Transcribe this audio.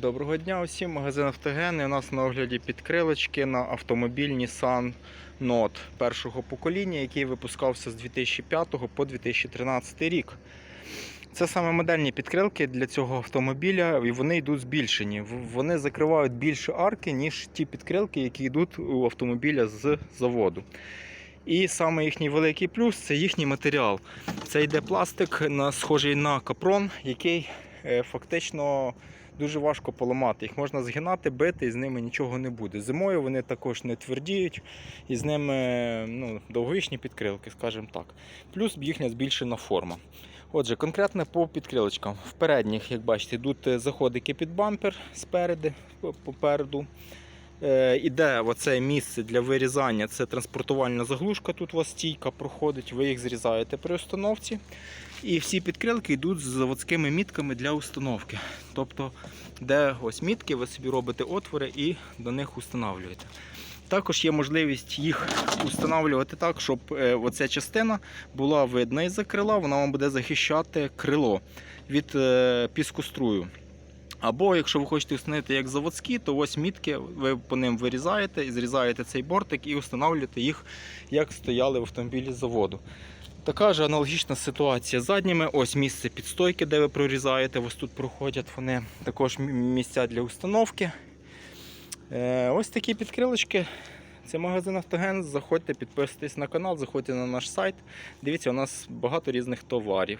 Доброго дня усім, магазин Автоген. У нас на огляді підкрилочки на автомобіль Nissan Note першого покоління, який випускався з 2005 по 2013 рік. Це саме модельні підкрилки для цього автомобіля, і вони йдуть збільшені. Вони закривають більше арки, ніж ті підкрилки, які йдуть у автомобіля з заводу. І саме їхній великий плюс це їхній матеріал. Це йде пластик, схожий на капрон, який е, фактично дуже важко поламати. Їх можна згинати, бити, і з ними нічого не буде. Зимою вони також не твердіють, і з ними ну, довговічні підкрилки, скажімо так. Плюс їхня збільшена форма. Отже, конкретно по підкрилочкам. В передніх, як бачите, йдуть е, заходики під бампер спереди, попереду. Е, іде оце місце для вирізання, це транспортувальна заглушка. Тут у вас стійка проходить, ви їх зрізаєте при установці. І всі підкрилки йдуть з заводськими мітками для установки. Тобто, де ось мітки, ви собі робите отвори і до них установлюєте. Також є можливість їх установлювати так, щоб е, оця частина була видна із-за крила, вона вам буде захищати крило від е, піскострую. Або якщо ви хочете встановити як заводські, то ось мітки, ви по ним вирізаєте і зрізаєте цей бортик і встановлюєте їх, як стояли в автомобілі заводу. Така ж аналогічна ситуація з задніми. Ось місце підстойки, де ви прорізаєте. Ось тут проходять вони також місця для установки. Е, Ось такі підкрилочки. Це магазин Автоген. Заходьте, підписуйтесь на канал, заходьте на наш сайт. Дивіться, у нас багато різних товарів.